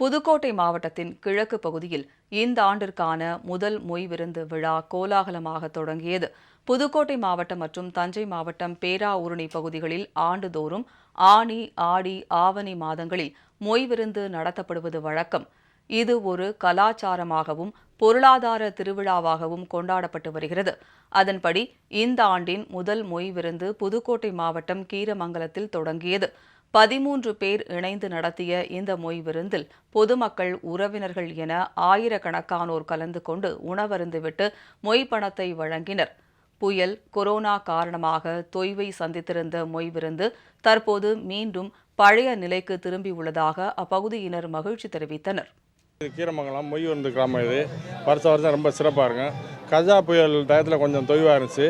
புதுக்கோட்டை மாவட்டத்தின் கிழக்கு பகுதியில் இந்த ஆண்டிற்கான முதல் மொய் விருந்து விழா கோலாகலமாக தொடங்கியது. புதுக்கோட்டை மாவட்டம் மற்றும் தஞ்சை மாவட்டம் பேராவூரணி பகுதிகளில் ஆண்டுதோறும் ஆணி ஆடி ஆவணி மாதங்களில் மொய் விருந்து நடத்தப்படுவது வழக்கம். இது ஒரு கலாச்சாரமாகவும் பொருளாதார திருவிழாவாகவும் கொண்டாடப்பட்டு வருகிறது. அதன்படி இந்த ஆண்டின் முதல் மொய் விருந்து புதுக்கோட்டை மாவட்டம் கீரமங்கலத்தில் தொடங்கியது. பதிமூன்று பேர் இணைந்து நடத்திய இந்த மொய் விருந்தில் பொதுமக்கள் உறவினர்கள் என ஆயிரக்கணக்கானோர் கலந்து கொண்டு உணவருந்துவிட்டு மொய் பணத்தை வழங்கினர். புயல் கொரோனா காரணமாக தொய்வை சந்தித்திருந்த மொய் விருந்து தற்போது மீண்டும் பழைய நிலைக்கு திரும்பியுள்ளதாக அப்பகுதியினர் மகிழ்ச்சி தெரிவித்தனர். இது கீரமங்கலம் மொய் விருந்து கிராமம் இது. வருஷம் வருஷம் ரொம்ப சிறப்பாக இருக்கும். கஜா புயல் டயத்தில் கொஞ்சம் தொய்வாக இருந்துச்சு.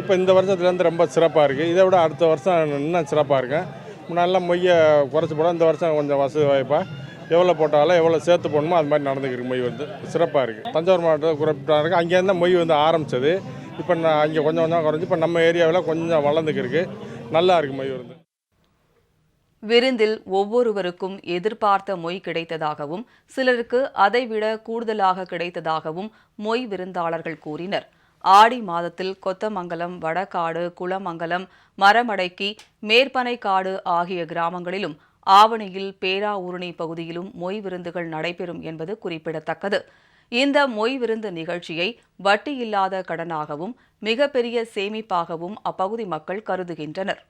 இப்போ இந்த வருஷத்துலேருந்து ரொம்ப சிறப்பாக இருக்குது இதை விட அடுத்த வருஷம் இன்னும் சிறப்பாக இருக்கும். முன்னாடிலாம் மொய்யை குறைச்சி போட இந்த வருஷம் கொஞ்சம் வசதி வாய்ப்பாக எவ்வளோ போட்டாலும் எவ்வளோ சேர்த்து போடணுமோ அது மாதிரி நடந்துக்கிருக்கு மொய் வந்து சிறப்பாக இருக்குது தஞ்சாவூர் மாவட்டத்தில் குறிப்பிட்டா இருக்குது அங்கேருந்து மொய் வந்து ஆரம்பிச்சது. இப்போ நான் அங்கே கொஞ்சம் கொஞ்சம் குறைஞ்சி இப்போ நம்ம ஏரியாவில் கொஞ்சம் வளர்ந்துக்கிருக்கு நல்லா இருக்குது மொய் வந்து. விருந்தில் ஒவ்வொருவருக்கும் எதிர்பார்த்த மொய் கிடைத்ததாகவும் சிலருக்கு அதைவிட கூடுதலாக கிடைத்ததாகவும் மொய் விருந்தாளர்கள் கூறினர். ஆடி மாதத்தில் கொத்தமங்கலம் வடகாடு குளமங்கலம் மரமடைக்கி மேற்பனைக்காடு ஆகிய கிராமங்களிலும் ஆவணியில் பேராவூரணி பகுதியிலும் மொய் விருந்துகள் நடைபெறும் என்பது குறிப்பிடத்தக்கது. இந்த மொய் விருந்து நிகழ்ச்சியை வட்டியில்லாத கடனாகவும் மிகப்பெரிய சேமிப்பாகவும் அப்பகுதி மக்கள் கருதுகின்றனர்.